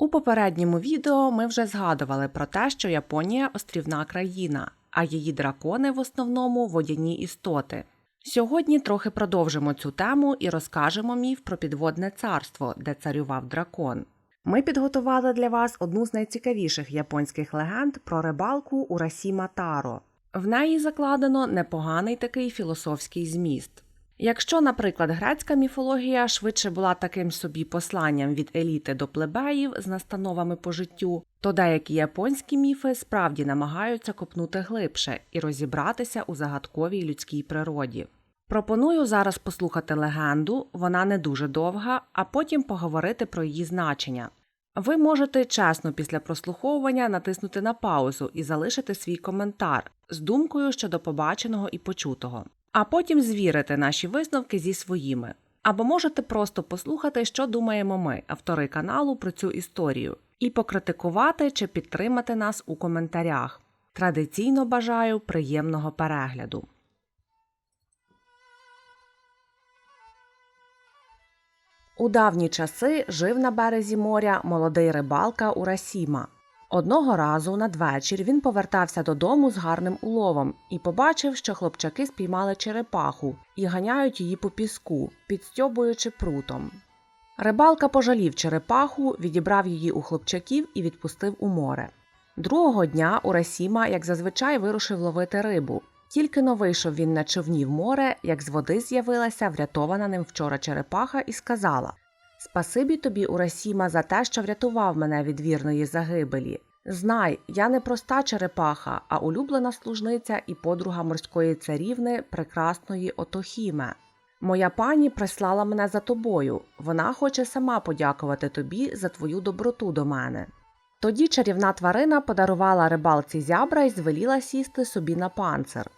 У попередньому відео ми вже згадували про те, що Японія острівна країна, а її дракони в основному водяні істоти. Сьогодні трохи продовжимо цю тему і розкажемо міф про підводне царство, де царював дракон. Ми підготували для вас одну з найцікавіших японських легенд про рибалку Урасіма Таро. В неї закладено непоганий такий філософський зміст. Якщо, наприклад, грецька міфологія швидше була таким собі посланням від еліти до плебеїв з настановами по життю, то деякі японські міфи справді намагаються копнути глибше і розібратися у загадковій людській природі. Пропоную зараз послухати легенду, вона не дуже довга, а потім поговорити про її значення. Ви можете чесно після прослуховування натиснути на паузу і залишити свій коментар з думкою щодо побаченого і почутого, а потім звірити наші висновки зі своїми. Або можете просто послухати, що думаємо ми, автори каналу, про цю історію, і покритикувати чи підтримати нас у коментарях. Традиційно бажаю приємного перегляду. У давні часи жив на березі моря молодий рибалка Урасіма. Одного разу надвечір він повертався додому з гарним уловом і побачив, що хлопчаки спіймали черепаху і ганяють її по піску, підстьобуючи прутом. Рибалка пожалів черепаху, відібрав її у хлопчаків і відпустив у море. Другого дня Урасіма, як зазвичай, вирушив ловити рибу. Тільки но вийшов він на човні в море, як з води з'явилася врятована ним вчора черепаха і сказала Спасибі тобі, Урасіма, за те, що врятував мене від вірної загибелі. Знай, я не проста черепаха, а улюблена служниця і подруга морської царівни, прекрасної Отохіме. Моя пані прислала мене за тобою. Вона хоче сама подякувати тобі за твою доброту до мене. Тоді чарівна тварина подарувала рибалці зябра і звеліла сісти собі на панцир.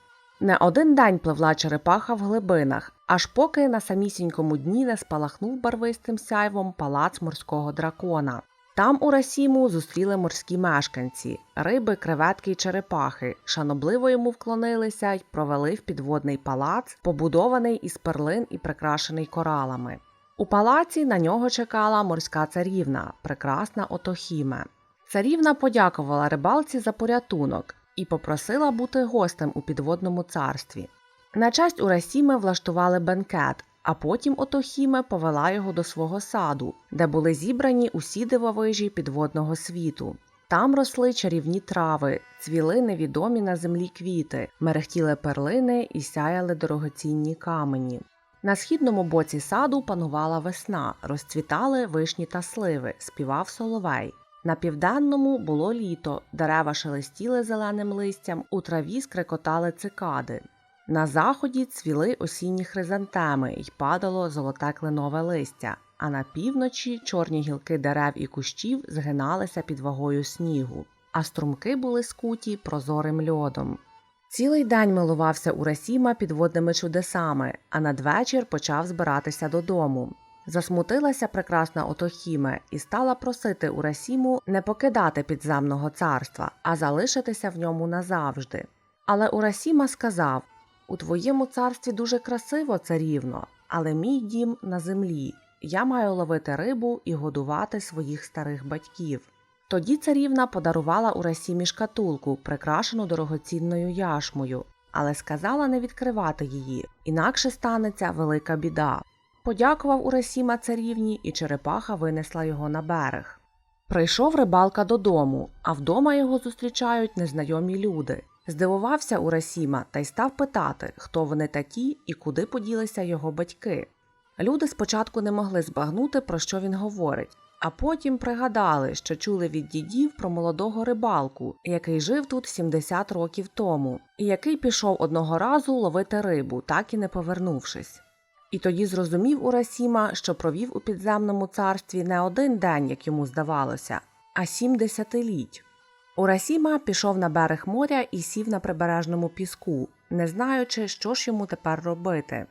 Не один день пливла черепаха в глибинах, аж поки на самісінькому дні не спалахнув барвистим сяйвом палац морського дракона. Там у Расіму зустріли морські мешканці, риби, креветки й черепахи, шанобливо йому вклонилися й провели в підводний палац, побудований із перлин і прикрашений коралами. У палаці на нього чекала морська царівна, прекрасна Отохіме. Царівна подякувала рибалці за порятунок і попросила бути гостем у підводному царстві. На честь Урасіми влаштували бенкет, а потім Отохіме повела його до свого саду, де були зібрані усі дивовижі підводного світу. Там росли чарівні трави, цвіли невідомі на землі квіти, мерехтіли перлини і сяяли дорогоцінні камені. На східному боці саду панувала весна, розцвітали вишні та сливи, співав соловей. На південному було літо, дерева шелестіли зеленим листям, у траві скрекотали цикади. На заході цвіли осінні хризантеми й падало золоте кленове листя, а на півночі чорні гілки дерев і кущів згиналися під вагою снігу, а струмки були скуті прозорим льодом. Цілий день милувався Урасіма підводними чудесами, а надвечір почав збиратися додому. Засмутилася прекрасна Отохіме і стала просити Урасіму не покидати підземного царства, а залишитися в ньому назавжди. Але Урасіма сказав у твоєму царстві дуже красиво, царівно, але мій дім на землі. Я маю ловити рибу і годувати своїх старих батьків. Тоді царівна подарувала Урасімі шкатулку, прикрашену дорогоцінною яшмою, але сказала не відкривати її, інакше станеться велика біда. Подякував Урасіма царівні, і черепаха винесла його на берег. Прийшов рибалка додому, а вдома його зустрічають незнайомі люди. Здивувався Урасіма та й став питати, хто вони такі і куди поділися його батьки. Люди спочатку не могли збагнути, про що він говорить, а потім пригадали, що чули від дідів про молодого рибалку, який жив тут 70 років тому, і який пішов одного разу ловити рибу, так і не повернувшись. І тоді зрозумів Урасіма, що провів у підземному царстві не один день, як йому здавалося, а сім десятиліть. Урасіма пішов на берег моря і сів на прибережному піску, не знаючи, що ж йому тепер робити.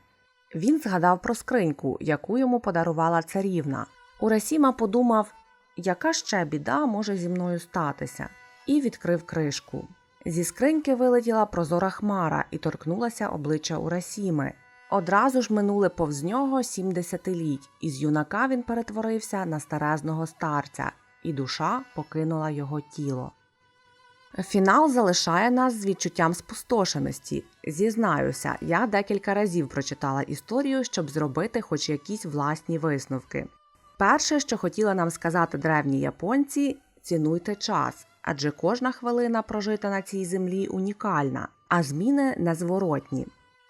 Він згадав про скриньку, яку йому подарувала царівна. Урасіма подумав, яка ще біда може зі мною статися, і відкрив кришку. Зі скриньки вилетіла прозора хмара і торкнулася обличчя Урасіми. Одразу ж минули повз нього сім десятиліть, і з юнака він перетворився на старезного старця. і душа покинула його тіло. Фінал залишає нас з відчуттям спустошеності. Зізнаюся, я декілька разів прочитала історію, щоб зробити хоч якісь власні висновки. Перше, що хотіли нам сказати древні японці, цінуйте час, адже кожна хвилина, прожита на цій землі, унікальна, а зміни незворотні.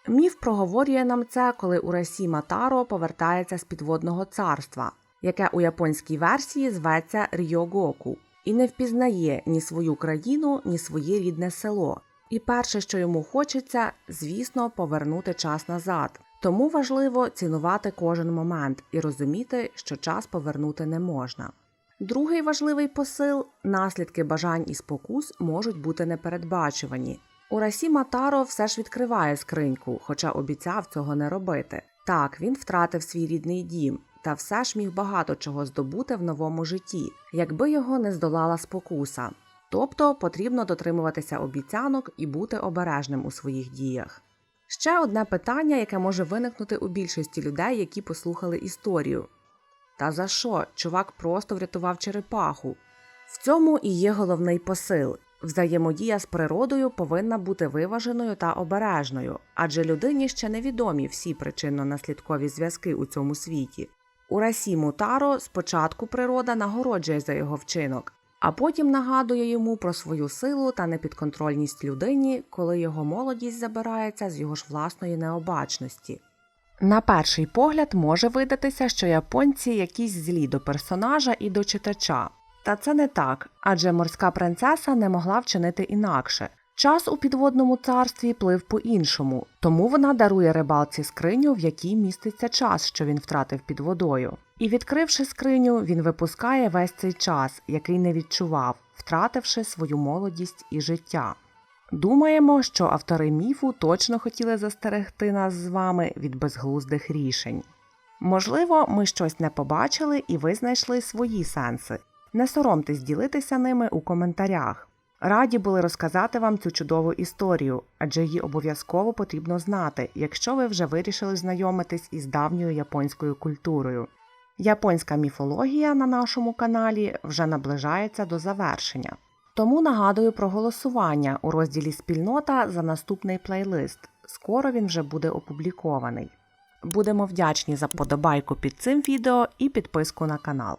Міф проговорює нам це, коли Урасіма Таро повертається з підводного царства, яке у японській версії зветься Рйогоку, і не впізнає ні свою країну, ні своє рідне село. І перше, що йому хочеться, звісно, повернути час назад. Тому важливо цінувати кожен момент і розуміти, що час повернути не можна. Другий важливий посил наслідки бажань і спокус можуть бути непередбачувані. Урасіма Таро все ж відкриває скриньку, хоча обіцяв цього не робити. Так, він втратив свій рідний дім, та все ж міг багато чого здобути в новому житті, якби його не здолала спокуса. Тобто потрібно дотримуватися обіцянок і бути обережним у своїх діях. Ще одне питання, яке може виникнути у більшості людей, які послухали історію. Та за що? Чувак просто врятував черепаху. В цьому і є головний посил. Взаємодія з природою повинна бути виваженою та обережною, адже людині ще невідомі всі причинно-наслідкові зв'язки у цьому світі. У Расіму Таро спочатку природа нагороджує за його вчинок, а потім нагадує йому про свою силу та непідконтрольність людині, коли його молодість забирається з його ж власної необачності. На перший погляд може видатися, що японці якісь злі до персонажа і до читача. Та це не так, адже морська принцеса не могла вчинити інакше. Час у підводному царстві плив по-іншому, тому вона дарує рибалці скриню, в якій міститься час, що він втратив під водою. І відкривши скриню, він випускає весь цей час, який не відчував, втративши свою молодість і життя. Думаємо, що автори міфу точно хотіли застерегти нас з вами від безглуздих рішень. Можливо, ми щось не побачили і ви знайшли свої сенси. Не соромтесь ділитися ними у коментарях. Раді були розказати вам цю чудову історію, адже її обов'язково потрібно знати, якщо ви вже вирішили знайомитись із давньою японською культурою. Японська міфологія на нашому каналі вже наближається до завершення. Тому нагадую про голосування у розділі Спільнота за наступний плейлист. Скоро він вже буде опублікований. Будемо вдячні за подобайку під цим відео і підписку на канал.